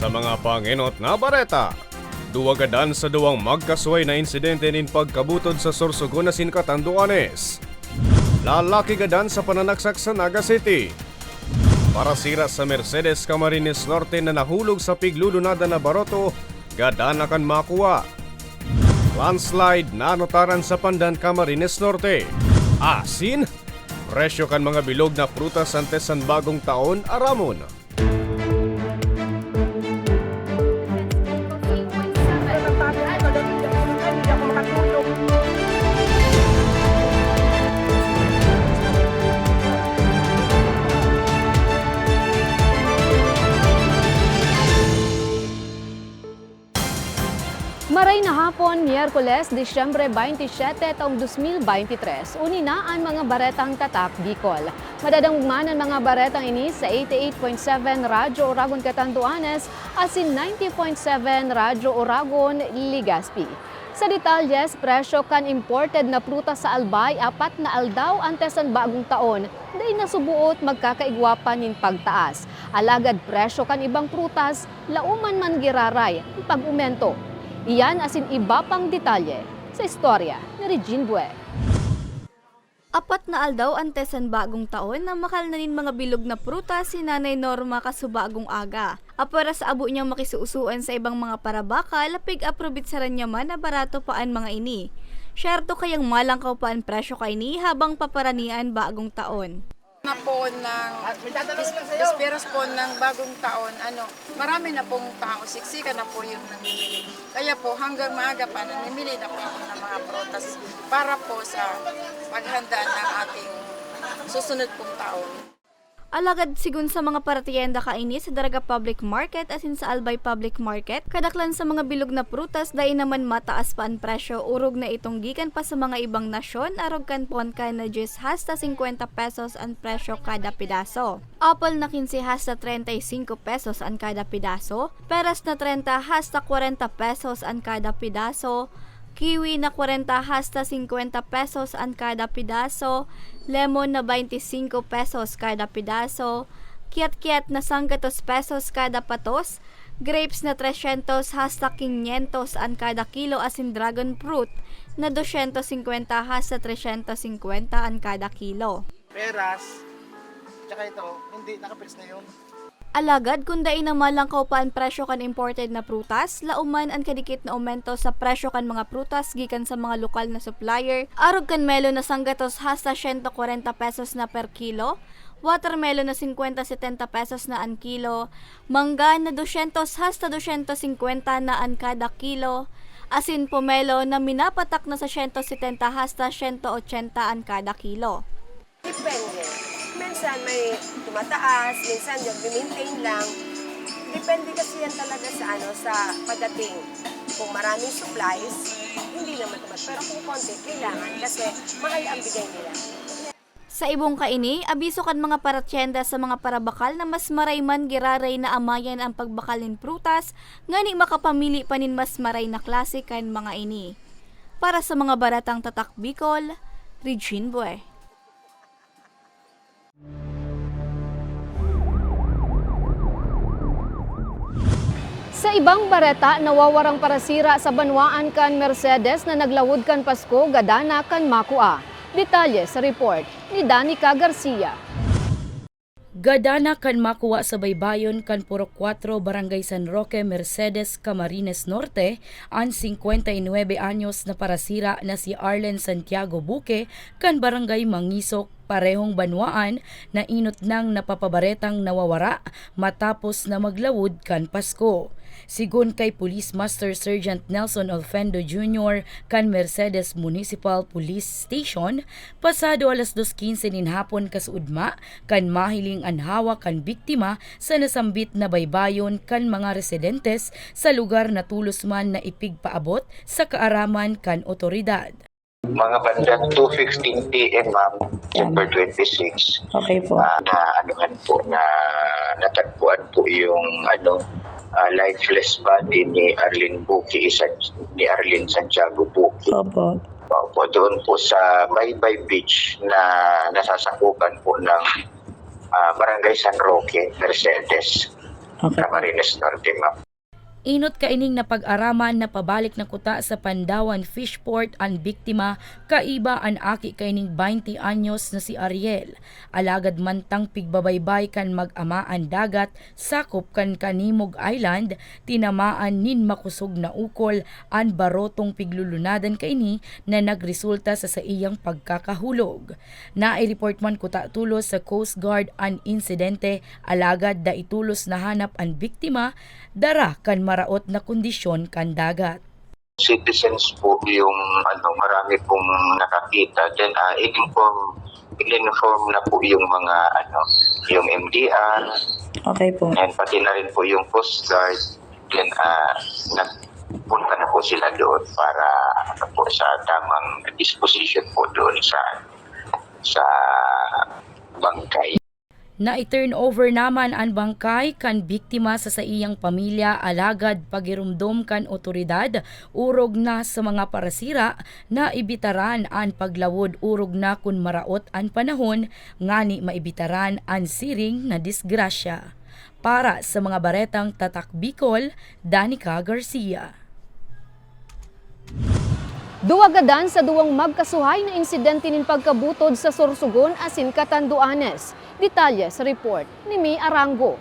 Sa mga panginot na bareta, duwagadan sa duwang magkasway na insidente nin pagkabutod sa Sorsogon na Sinkatanduanes. Lalaki gadan sa pananaksak sa Naga City. Para sira sa Mercedes Camarines Norte na nahulog sa piglulunada na baroto, gadan akan makuha. Landslide na notaran sa Pandan Camarines Norte. Asin? Presyo kan mga bilog na prutas antes san bagong taon, aramon. Miyerkules, Disyembre 27, taong 2023. Uni na ang mga baretang tatak Bicol. Madadangman ang mga baretang ini sa 88.7 Radyo Oragon Catanduanes at si 90.7 Radyo Oragon Ligaspi. Sa detalyes, presyo kan imported na prutas sa Albay, apat na aldaw antes ang bagong taon. Dahil nasubuot magkakaigwapan nin pagtaas. Alagad presyo kan ibang prutas, lauman man giraray, pag-umento. Iyan asin iba pang detalye sa istorya ni Regine Bue. Apat na aldaw antes ang bagong taon na makal na nin mga bilog na prutas si Nanay Norma kasubagong aga. Apara sa abo niyang makisuusuan sa ibang mga parabaka, lapig aprobit sa ranya man na barato paan mga ini. Syerto kayang malangkaw pa ang presyo kay ni habang paparanian bagong taon. Na po ng Bisperas po ng bagong taon, ano, marami na pong tao, siksika na po yung namimili. Kaya po hanggang maaga pa, namimili na po ako ng mga protas para po sa paghanda ng ating susunod pong taon. Alagad sigun sa mga paratienda kaini sa Daraga Public Market asin sa Albay Public Market, kadaklan sa mga bilog na prutas dahil naman mataas pa ang presyo. Urog na itong gikan pa sa mga ibang nasyon arog kan pon ka na just hasta 50 pesos ang presyo kada pidaso. Apple na 15 hasta 35 pesos ang kada pidaso, peras na 30 hasta 40 pesos ang kada pidaso, Kiwi na 40 hasta 50 pesos ang kada pidaso, lemon na 25 pesos kada pidaso, kiat-kiat na 100 pesos kada patos, grapes na 300 hasta 500 ang kada kilo asin dragon fruit na 250 hasta 350 ang kada kilo. peras, tsaka ito, hindi, nakapils na yun. Alagad kung dain na malangkaw pa ang presyo kan imported na prutas, lauman ang kadikit na aumento sa presyo kan mga prutas gikan sa mga lokal na supplier, arog kan melon na sanggatos hasta 140 pesos na per kilo, watermelon na 50-70 pesos na ang kilo, mangga na 200 hasta 250 na ang kada kilo, asin pomelo na minapatak na sa 170 hasta 180 ang kada kilo. Depende. Minsan may tumataas, minsan yung maintain lang. Depende kasi yan talaga sa ano sa pagdating. Kung maraming supplies, hindi naman tumat. Pero kung konti, kailangan kasi mahal ang bigay nila. Sa ibong kaini, abiso kan mga paratyenda sa mga parabakal na mas maray man giraray na amayan ang pagbakalin prutas, ngani makapamili pa nin mas maray na klase kan mga ini. Para sa mga baratang tatak Bicol, Regine Bue. Sa ibang bareta, nawawarang parasira sa banwaan kan Mercedes na naglawod kan Pasko, gadana kan Makua. Detalye sa report ni Danica Garcia. Gadana kan makuha sa baybayon kan Puro 4 Barangay San Roque, Mercedes, Camarines Norte ang 59 anyos na parasira na si Arlen Santiago Buque kan Barangay Mangisok parehong banwaan na inot nang napapabaretang nawawara matapos na maglawod kan Pasko. Sigun kay Police Master Sergeant Nelson Alfendo Jr. kan Mercedes Municipal Police Station, pasado alas 2.15 nin hapon kasudma kan mahiling anhawa kan biktima sa nasambit na baybayon kan mga residentes sa lugar na tulos man na ipigpaabot sa kaaraman kan otoridad. mga bandang 2.15 p.m. ma'am, December 26. Okay po. ah, na anuhan po na natagpuan po yung ano ah, lifeless body ni Arlene Buki, isa ni Arlene Santiago Buki. Opo. po doon po sa Baybay Beach na nasasakupan po ng ah, Barangay San Roque, Mercedes. Camarines Norte, ma'am. Inot kaining napag-araman na pabalik na kuta sa Pandawan Fishport ang biktima kaiba ang aki kaining 20 anyos na si Ariel. Alagad mantang pigbabaybay kan mag-amaan dagat sakop kan Kanimog Island tinamaan nin makusog na ukol ang barotong piglulunadan kaini na nagresulta sa sa iyang pagkakahulog. Nai-report man kuta tulos sa Coast Guard ang insidente alagad da itulos nahanap ang biktima dara kan maraot na kondisyon kan dagat. Citizens po yung ano, marami pong nakakita. Then, uh, in-inform, in-inform na po yung mga ano, yung MDR, Okay po. and pati na rin po yung Coast Guard. Then, uh, nagpunta na po sila doon para ano po, sa tamang disposition po doon sa sa bangkay. Na i-turn over naman ang bangkay kan biktima sa sa iyang pamilya alagad pagirumdom kan otoridad urog na sa mga parasira na ibitaran ang paglawod urog na kun maraot ang panahon ngani maibitaran ang siring na disgrasya. Para sa mga baretang Tatak Bicol, Danica Garcia. Duwagadan sa duwang magkasuhay na insidente nin pagkabutod sa Sorsogon asin Catanduanes. Detalye sa report ni May Arango.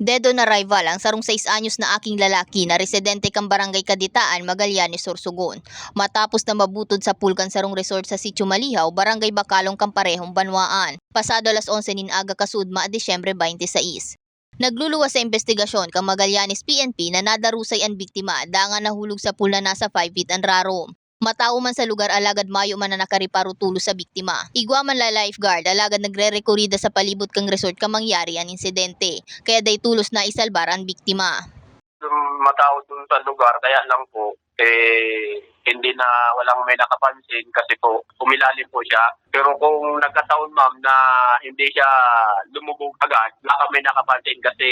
Dead on arrival ang sarong 6 anyos na aking lalaki na residente kang barangay Kaditaan, Magallanes, Sorsogon. Matapos na mabutod sa Pulkan Sarong Resort sa Sitio Malihaw, barangay Bakalong Kamparehong, Banwaan. Pasado alas 11 nin aga kasudma, Desyembre 26. Nagluluwas sa investigasyon kang Magallanes PNP na nadarusay ang biktima dangan nahulog sa pool na nasa 5 feet ang rarom. Matao man sa lugar alagad mayo man na nakariparo tulo sa biktima. Igwa man la lifeguard alagad nagre-rekorida sa palibot kang resort ka mangyari ang insidente. Kaya day tulos na isalbar ang biktima. matao dun sa lugar, kaya lang po, eh, hindi na walang may nakapansin kasi po, umilalim po siya. Pero kung nagkataon ma'am na hindi siya lumubog agad, baka may nakapansin kasi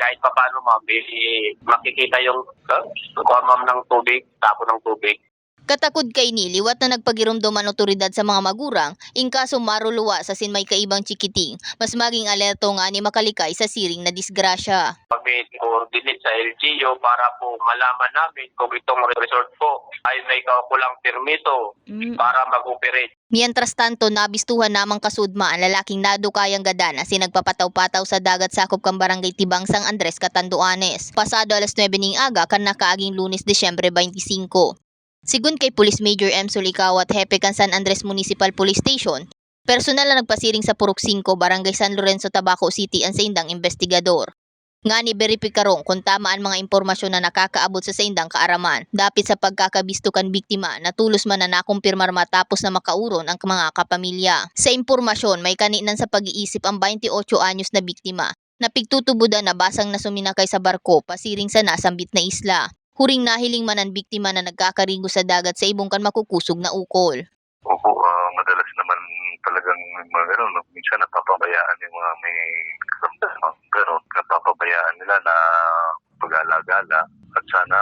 kahit pa paano ma'am, eh, makikita yung uh, kuha ma'am ng tubig, tapo ng tubig. Katakod kay ni liwat na nagpagirumdom ang otoridad sa mga magurang, ingkaso maruluwa sa sin may kaibang chikiting, mas maging alerto nga ni makalikay sa siring na disgrasya. Mag-coordinate sa LGU para po malaman namin kung itong resort po ay may kaukulang permiso para mag-operate. Mientras tanto, nabistuhan namang kasudma ang lalaking nadukayang gadana si nagpapataw-pataw sa dagat sakop kang barangay Tibang San Andres, Catanduanes. Pasado alas 9 ning aga kan nakaaging lunes Desyembre 25. Sigun kay Police Major M. Sulikaw at Hepe kan San Andres Municipal Police Station, personal na nagpasiring sa Purok 5, Barangay San Lorenzo, Tabaco City ang saindang investigador. Nga ni verifikarong kung tama ang mga impormasyon na nakakaabot sa saindang kaaraman. Dapit sa pagkakabisto kan biktima na tulos man na nakumpirmar matapos na makauron ang mga kapamilya. Sa impormasyon, may kaninan sa pag-iisip ang 28 anyos na biktima na pigtutubudan na basang na sa barko pasiring sa nasambit na isla. Huring nahiling man ang biktima na nagkakarigo sa dagat sa ibong kan makukusog na ukol. Opo, ah, madalas naman talagang mga gano'n. no? Minsan napapabayaan yung mga may karamdaman. Gano'n, napapabayaan nila na pag-alagala. At sana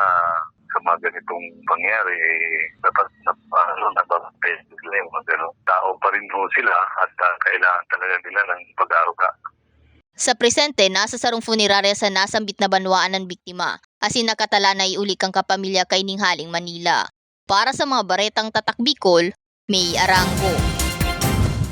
sa mga ganitong pangyari, eh, dapat na, ano, napapay nila yung mga gano'n. Tao pa rin ho sila at ah, kailangan talaga nila ng pag-aruga. Sa presente, nasa sarong funerarya sa nasambit na banwaan ng biktima. Asin nakatala na iulik ang kapamilya kay Ninghaling Manila. Para sa mga baretang tatak Bicol, May Arango.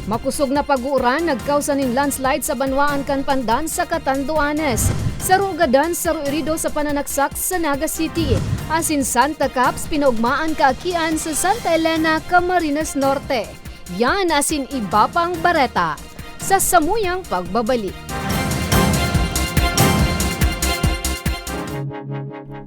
Makusog na pag-uuran, nagkausanin landslide sa Banwaan Kanpandan sa Catanduanes. Sa Rugadan, sa Ruirido sa pananaksak sa Naga City. Asin Santa Caps, pinaugmaan kaakian sa Santa Elena, Camarines Norte. Yan asin iba pang bareta. Sa samuyang pagbabalik.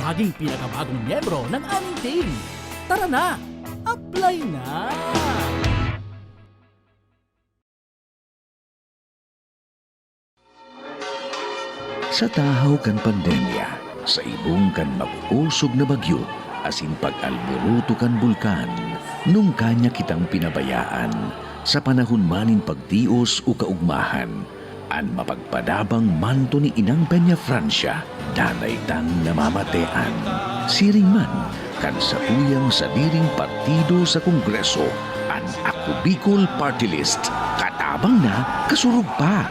maging pinakabagong miyembro ng aming team. Tara na! Apply na! Sa tahaw kan pandemya, sa ibong kan mag-usog na bagyo, asin pag-alburuto kan bulkan, nung kanya kitang pinabayaan, sa panahon manin pagtios o kaugmahan, an mapagpadabang manto ni Inang Peña Francia, danay tang namamatean. Siring man, kan sa tuyang sa diring partido sa Kongreso, an Ako Bicol Party List, katabang na kasurug pa.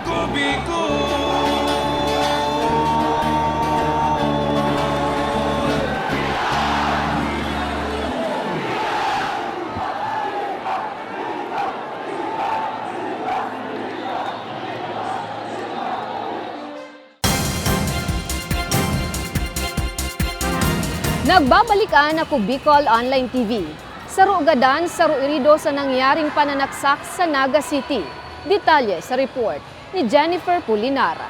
Nagbabalikan ako Bicol Online TV. Saro gadan, saro irido sa nangyaring pananaksak sa Naga City. Detalye sa report ni Jennifer Pulinara.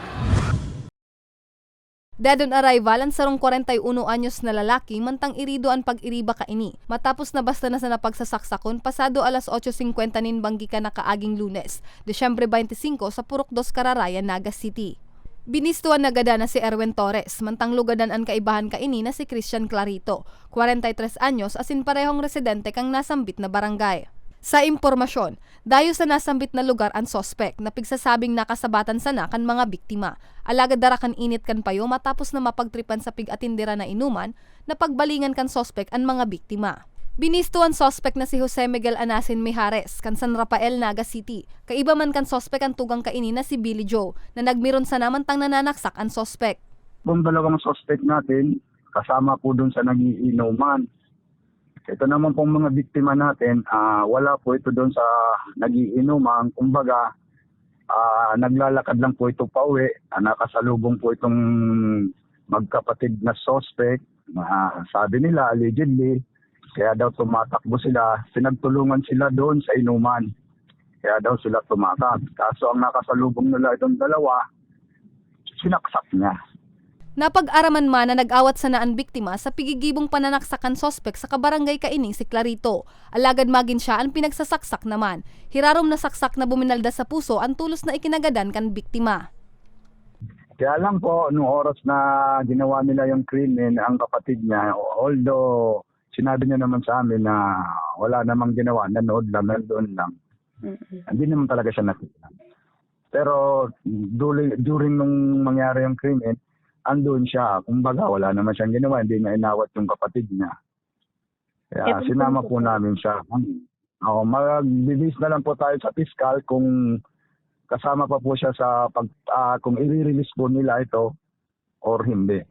Dead on arrival ang sarong 41 anyos na lalaki mantang irido ang pag-iriba kaini. Matapos na basta na sa napagsasaksakon pasado alas 8.50 nin banggi ka na kaaging lunes, Desyembre 25 sa Purok Dos Cararaya, Naga City. Binistuan na gada na si Erwin Torres, mantang lugadan ang kaibahan kaini na si Christian Clarito, 43 anyos asin parehong residente kang nasambit na barangay. Sa impormasyon, dayo sa nasambit na lugar ang sospek na pigsasabing nakasabatan sana kan mga biktima. Alagad dara kan init kan payo matapos na mapagtripan sa pigatindera na inuman na pagbalingan kan sospek ang mga biktima. Binisto ang sospek na si Jose Miguel Anasin Mijares kan San Rafael, Naga City. Kaiba man kan sospek ang tugang kaini na si Billy Joe na nagmiron sa namantang nananaksak ang sospek. Kung dalawang suspect natin, kasama po dun sa nagiinuman. Ito naman pong mga biktima natin, ah, wala po ito doon sa nagiinuman. Kumbaga, ah, naglalakad lang po ito pauwi. Ah, nakasalubong po itong magkapatid na suspect. Ah, sabi nila, allegedly, kaya daw tumatakbo sila. Pinagtulungan sila doon sa inuman. Kaya daw sila tumatak. Kaso ang nakasalubong nila itong dalawa, sinaksak niya. Napag-araman man na nag-awat sa naan biktima sa pigigibong pananaksakan sospek sa kabarangay kaining si Clarito. Alagad magin siya ang pinagsasaksak naman. Hirarom na saksak na buminalda sa puso ang tulos na ikinagadan kan biktima. Kaya lang po, nung oras na ginawa nila yung krimen, ang kapatid niya, although sinabi niya naman sa amin na wala namang ginawa, nanood lang, nandoon lang. Hindi naman talaga siya nakita. Pero during, during nung mangyari yung krimen, andun siya. Kumbaga, wala naman siyang ginawa, hindi niya inawat yung kapatid niya. Kaya sinama po namin siya. Ako, magbibis na lang po tayo sa piskal kung kasama pa po siya sa pag ah, kung i-release po nila ito or hindi.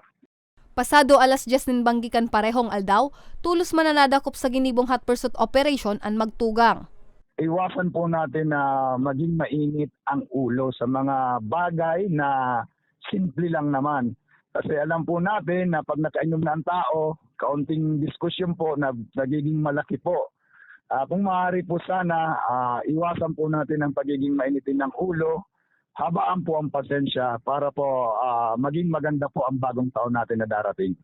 Pasado alas 10 nin banggikan parehong aldaw, tulos mananadakop sa ginibong hot pursuit operation ang magtugang. Iwasan po natin na maging mainit ang ulo sa mga bagay na simple lang naman. Kasi alam po natin na pag nakainom na ang tao, kaunting diskusyon po na nagiging malaki po. Ah, kung maaari po sana, ah, iwasan po natin ang pagiging mainitin ng ulo, habaan po ang pasensya para po ah, maging maganda po ang bagong taon natin na darating.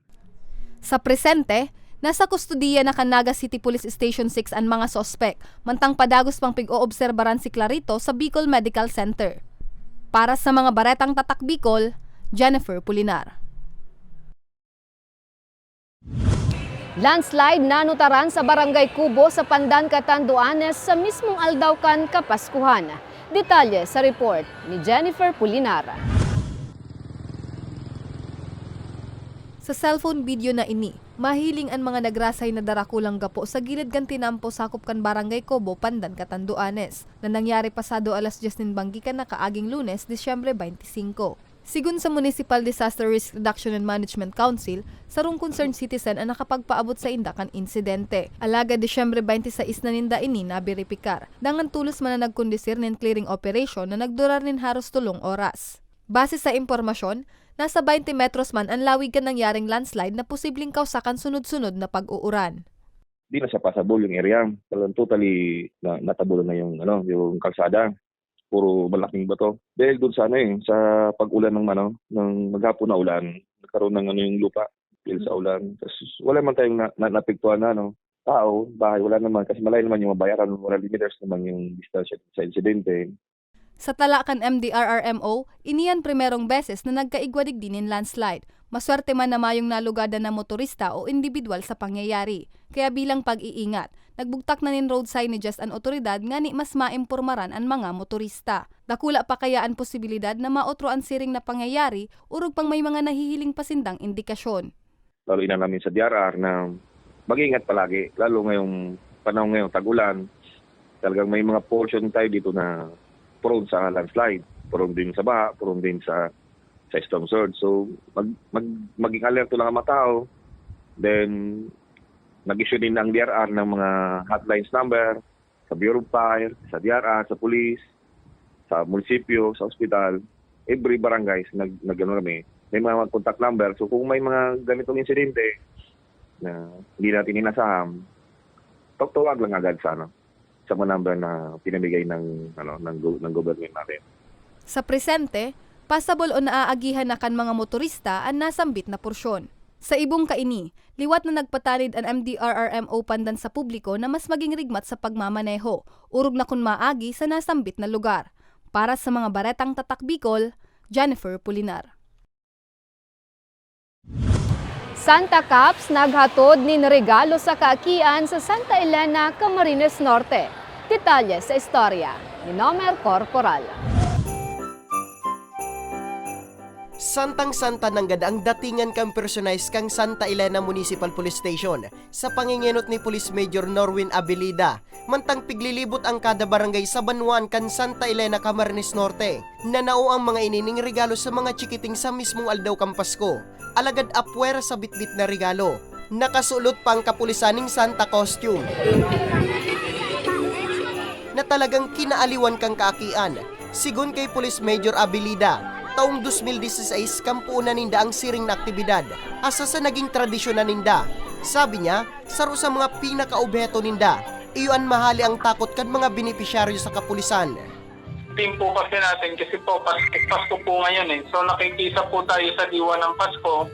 Sa presente, nasa kustudiya na Canaga City Police Station 6 ang mga sospek, mantang padagos pang pig-oobserbaran si Clarito sa Bicol Medical Center. Para sa mga baretang tatak Bicol, Jennifer Pulinar. Landslide nanutaran sa Barangay Kubo sa Pandan, Catanduanes sa mismong Aldaucan, Kapaskuhan. Detalye sa report ni Jennifer Pulinara. Sa cellphone video na ini, mahiling ang mga nagrasay na darakulang gapo sa gilid kan tinampo sakop kan barangay Kobo, Pandan, Catanduanes, na nangyari pasado alas 10 nin banggikan na kaaging lunes, Disyembre 25. Sigun sa Municipal Disaster Risk Reduction and Management Council, sarong concerned citizen ang nakapagpaabot sa indakan insidente. Alaga Disyembre 26 na ninda ini na beripikar. Dangan tulos man na nagkondisir nin clearing operation na nagdurar nin haros tulong oras. Base sa impormasyon, nasa 20 metros man ang lawig kan nangyaring landslide na posibleng kausakan sunod-sunod na pag-uuran. di na siya passable yung area. Talagang totally na, natabulo na yung ano, yung kalsada. Puro malaking bato. Dahil doon sa ano eh, sa pag-ulan ng ano, ng maghapon na ulan, nagkaroon ng ano yung lupa dahil sa ulan. Tapos wala man tayong na, na, napiktuan na ano, tao, bahay, wala naman kasi malayo naman yung mabayaran, wala limiters naman yung distansya sa insidente. Sa talakan MDRRMO, iniyan primerong beses na nagkaigwadig din in landslide. Maswerte man na mayong nalugada na motorista o individual sa pangyayari. Kaya bilang pag-iingat, nagbugtak na nin road signage ang otoridad nga ni mas maimpormaran ang mga motorista. Dakula pa kaya ang posibilidad na maotro ang siring na pangyayari urog pang may mga nahihiling pasindang indikasyon. Lalo ina namin sa DRR na mag-ingat palagi, lalo ngayong panahon ngayong tag-ulan. Talagang may mga portion tayo dito na prone sa landslide, prone din sa baha, prone din sa sa storm surge. So mag, mag maging alerto lang ang mga tao. Then nag-issue din ng DRR ng mga hotlines number sa Bureau of Fire, sa DRR, sa police, sa munisipyo, sa ospital, every barangays nag nagano kami. May mga contact number. So kung may mga ganitong insidente na hindi natin inasahan, tawag lang agad sa ano sa mga number na pinamigay ng ano ng ng government natin. Sa presente, pasable o naaagihan na kan mga motorista ang nasambit na porsyon. Sa ibong kaini, liwat na nagpatanid ang MDRRMO pandan sa publiko na mas maging rigmat sa pagmamaneho, urog na kun maagi sa nasambit na lugar. Para sa mga baretang tatak Bicol, Jennifer Pulinar. Santa Caps naghatod nin regalo sa kaakian sa Santa Elena, Camarines Norte. Detalye sa istorya ni Nomer Corporal. Santang-santa ng gadaang datingan kang personalize kang Santa Elena Municipal Police Station sa pangingenot ni Police Major Norwin Abilida. Mantang piglilibot ang kada barangay sa Banuan kan Santa Elena Camarines Norte. Nanao ang mga inining regalo sa mga chikiting sa mismong aldaw kang. Alagad apwera sa bitbit na regalo. Nakasulot pa ang kapulisaning Santa costume na talagang kinaaliwan kang kaakian. Sigun kay Police Major Abilida, taong 2016 kampuunan ninda ang siring na aktibidad asa sa naging tradisyon na ninda. Sabi niya, saro sa mga pinakaobheto ninda, iyon mahali ang takot kan mga benepisyaryo sa kapulisan. team po kasi natin kasi po Pas- Pasko po ngayon eh. So nakikisa po tayo sa diwa ng Pasko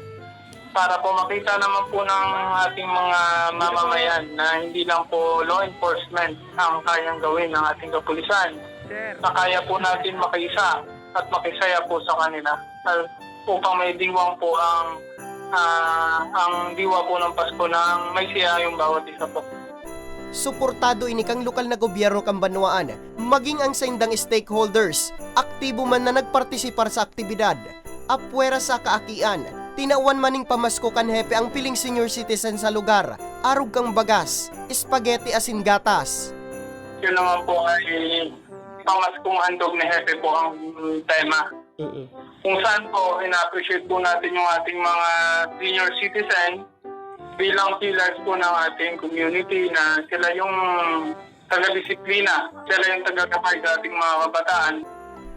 para po makita naman po ng ating mga mamamayan na hindi lang po law enforcement ang kayang gawin ng ating kapulisan. Na kaya po natin makiisa at makisaya po sa kanila uh, upang may diwang po ang ah, ang diwa po ng Pasko na may siya yung bawat isa po. Suportado ini kang lokal na gobyerno kang Banwaan, maging ang saindang stakeholders, aktibo man na nagpartisipar sa aktibidad, apwera sa kaakian, tinawan maning pamasko kan hepe ang piling senior citizen sa lugar, arog kang bagas, spaghetti asin gatas. Yun naman po ay pamaskong handog na hepe po ang tema. Kung saan po, ina-appreciate po natin yung ating mga senior citizen bilang pillars po ng ating community na sila yung taga-disiplina, sila yung taga-kapay sa ating mga kabataan.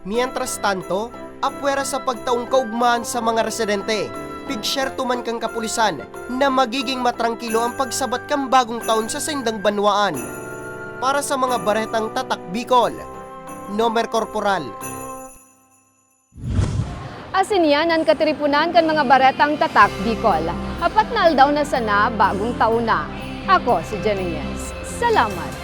Mientras tanto, apwera sa pagtaong kaugmahan sa mga residente, pigshare tuman kang kapulisan na magiging matrangkilo ang pagsabat kang bagong taon sa sendang banwaan. Para sa mga baretang tatak Bicol, Nomer Corporal, Asin yan ang katiripunan kan mga baretang tatak Bicol. Apat na aldaw na sana bagong taon na. Ako si Jenny Yes. Salamat.